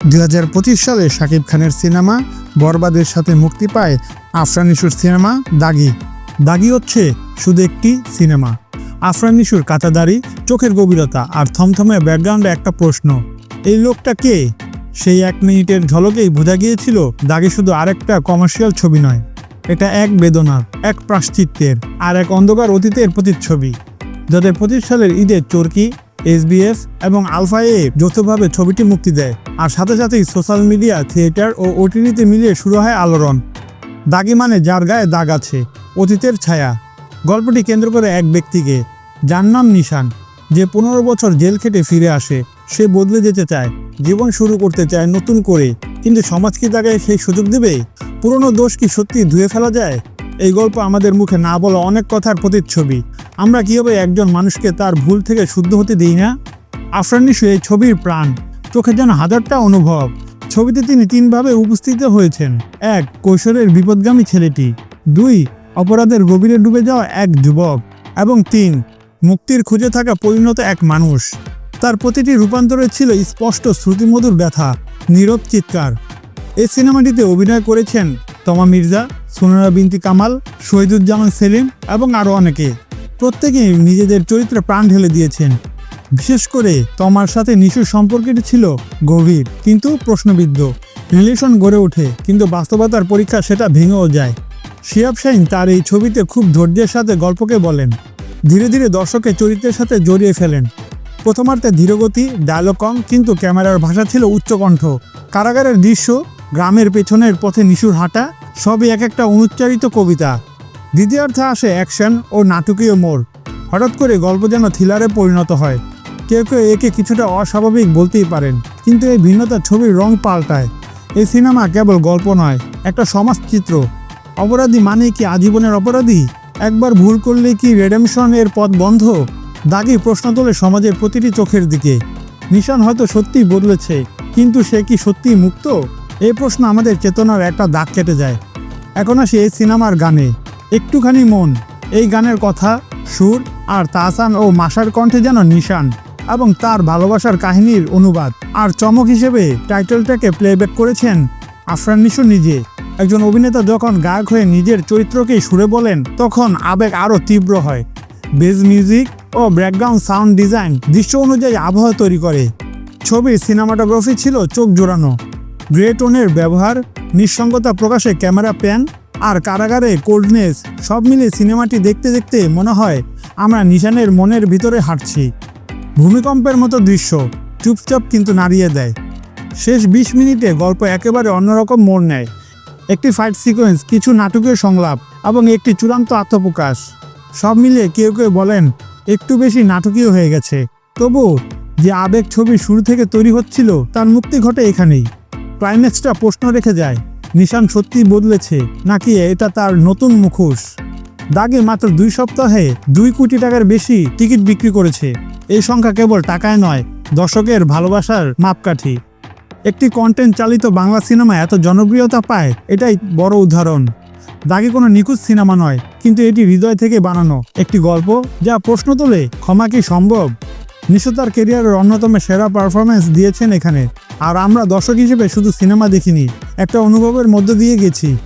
দুই হাজার পঁচিশ সালে শাকিব খানের সিনেমা বরবাদের সাথে মুক্তি পায় আফরান নিশুর সিনেমা দাগি। দাগি হচ্ছে শুধু একটি সিনেমা। আফরান নিশুর চোখের গভীরতা আর থমথমে ব্যাকগ্রাউন্ডে একটা প্রশ্ন, এই লোকটা কে? সেই এক মিনিটের ঝলকেই বোঝা গিয়েছিল দাগি শুধু আরেকটা কমার্শিয়াল ছবি নয়, এটা এক বেদনার, এক প্রাশ্চিত্যের আর এক অন্ধকার অতীতের প্রতিচ্ছবি। পঁচিশ সালের ঈদের চরকি এসবিএস এবং আলফা এ যৌথভাবে ছবিটি মুক্তি দেয়। আর সাথে সাথেই সোশ্যাল মিডিয়া, থিয়েটার ও ওটিটিতে মিলিয়ে শুরু হয় আলোড়ন। দাগি মানে যার গায়ে দাগ আছে, অতীতের ছায়া। গল্পটি কেন্দ্র করে এক ব্যক্তিকে, যার নাম নিশান, যে পনেরো বছর জেল খেটে ফিরে আসে, সে বদলে যেতে চায়, জীবন শুরু করতে চায় নতুন করে, কিন্তু সমাজ কি তাকে সেই সুযোগ দেবে? পুরনো দোষ কি সত্যি ধুয়ে ফেলা যায়? এই গল্প আমাদের মুখে না বলা অনেক কথার প্রতিচ্ছবি। আমরা কীভাবে একজন মানুষকে তার ভুল থেকে শুদ্ধ হতে দিই না? আফরান নিশু এই ছবির প্রাণ। চোখে যেন হাজারটা অনুভব। ছবিতে তিনি তিনভাবে উপস্থিত হয়েছেন। এক, কৈশোরের বিপদগামী ছেলেটি। দুই, অপরাধের গভীরে ডুবে যাওয়া এক যুবক। এবং তিন, মুক্তির খুঁজে থাকা পরিণত এক মানুষ। তার প্রতিটি রূপান্তরে ছিল স্পষ্ট শ্রুতিমধুর ব্যথা, নীরব চিৎকার। এই সিনেমাটিতে অভিনয় করেছেন তমা মির্জা সোনারা বিনতি কামাল, শহীদুজ্জামান সেলিম এবং আরও অনেকে। প্রত্যেকেই নিজেদের চরিত্রে প্রাণ ঢেলে দিয়েছেন। বিশেষ করে তমার সাথে নিশুর সম্পর্কটি ছিল গভীর, কিন্তু প্রশ্নবিদ্ধ। রিলেশন গড়ে ওঠে, কিন্তু বাস্তবতার পরীক্ষা সেটা ভেঙেও যায়। শিয়াব শাহিন তার এই ছবিতে খুব ধৈর্যের সাথে গল্পকে বলেন। ধীরে ধীরে দর্শকের চরিত্রের সাথে জড়িয়ে ফেলেন। প্রথমার্ধে ধীরগতি ডায়লগ কম, কিন্তু ক্যামেরার ভাষা ছিল উচ্চকণ্ঠ। কারাগারের দৃশ্য, গ্রামের পেছনের পথে নিশুর হাঁটা সবই এক একটা অনুচ্চারিত কবিতা। দ্বিতীয়ার্থে আসে অ্যাকশন ও নাটকীয় মোড়। হঠাৎ করে গল্প যেন থ্রিলারে পরিণত হয়। কেউ কেউ একে কিছুটা অস্বাভাবিক বলতেই পারেন, কিন্তু এই ভিন্নতা ছবির রং পাল্টায়। এই সিনেমা কেবল গল্প নয়, একটা সমাজচিত্র। অপরাধী মানে কি আজীবনের অপরাধী? একবার ভুল করলে কি রেডেমশন এর পথ বন্ধ? দাগি প্রশ্ন তোলে সমাজের প্রতিটি চোখের দিকে। নিশান হয়তো সত্যিই বদলেছে, কিন্তু সে কি সত্যিই মুক্ত? এই প্রশ্ন আমাদের চেতনার একটা দাগ কেটে যায়। এখন আসি এই সিনেমার গানে। একটুখানি মন, এই গানের কথা, সুর আর তাহসান ও মাসার কণ্ঠে যেন নিশান এবং তার ভালোবাসার কাহিনীর অনুবাদ। আর চমক হিসেবে টাইটেলটাকে প্লেব্যাক করেছেন আফরান নিশু নিজে। একজন অভিনেতা যখন গায়ক হয়ে নিজের চরিত্রকেই সুরে বলেন, তখন আবেগ আরও তীব্র হয়। বেজ মিউজিক ও ব্যাকগ্রাউন্ড সাউন্ড ডিজাইন দৃশ্য অনুযায়ী আবহাওয়া তৈরি করে। ছবির সিনেমাটোগ্রাফি ছিল চোখ জোড়ানো। গ্রে টোনের ব্যবহার, নিঃসঙ্গতা প্রকাশে ক্যামেরা প্যান আর কারাগারে কোল্ডনেস, সব মিলে সিনেমাটি দেখতে দেখতে মনে হয় আমরা নিশানের মনের ভিতরে হাঁটছি। ভূমিকম্পের মতো দৃশ্য, চুপচাপ কিন্তু নাড়িয়ে দেয়। শেষ বিশ মিনিটে গল্প একেবারে অন্যরকম মোড় নেয়। একটি ফাইট সিকোয়েন্স কিছু নাটকীয় সংলাপ এবং একটি চূড়ান্ত আত্মপ্রকাশ। সব মিলিয়ে কেউ কেউ বলেন, একটু বেশি নাটকীয় হয়ে গেছে। তবু যে আবেগ ছবি শুরু থেকে তৈরি হচ্ছিল, তার মুক্তি ঘটে এখানেই। ক্লাইম্যাক্সটা প্রশ্ন রেখে যায়, নিশান সত্যিই বদলেছে, নাকি এটা তার নতুন মুখোশ? দাগে মাত্র দুই সপ্তাহে দুই কোটি টাকার বেশি টিকিট বিক্রি করেছে। এই সংখ্যা কেবল টাকায় নয়, দর্শকের ভালোবাসার মাপকাঠি। একটি কন্টেন্ট চালিত বাংলা সিনেমা এত জনপ্রিয়তা পায়, এটাই বড় উদাহরণ। দাগে কোনো নিখুঁত সিনেমা নয়, কিন্তু এটি হৃদয় থেকে বানানো একটি গল্প যা প্রশ্ন তোলে, ক্ষমা কি সম্ভব? নিশ্চয় তার কেরিয়ারের অন্যতম সেরা পারফরমেন্স দিয়েছেন এখানে। আর আমরা দর্শক হিসেবে শুধু সিনেমা দেখিনি, একটা অনুভবের মধ্য দিয়ে গেছি।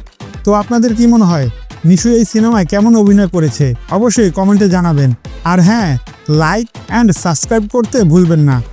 তো আপনাদের কি মনে হয়, নিশু এই সিনেমায় কেমন অভিনয় করেছে? অবশ্যই কমেন্টে জানাবেন। আর হ্যাঁ লাইক অ্যান্ড সাবস্ক্রাইব করতে ভুলবেন না।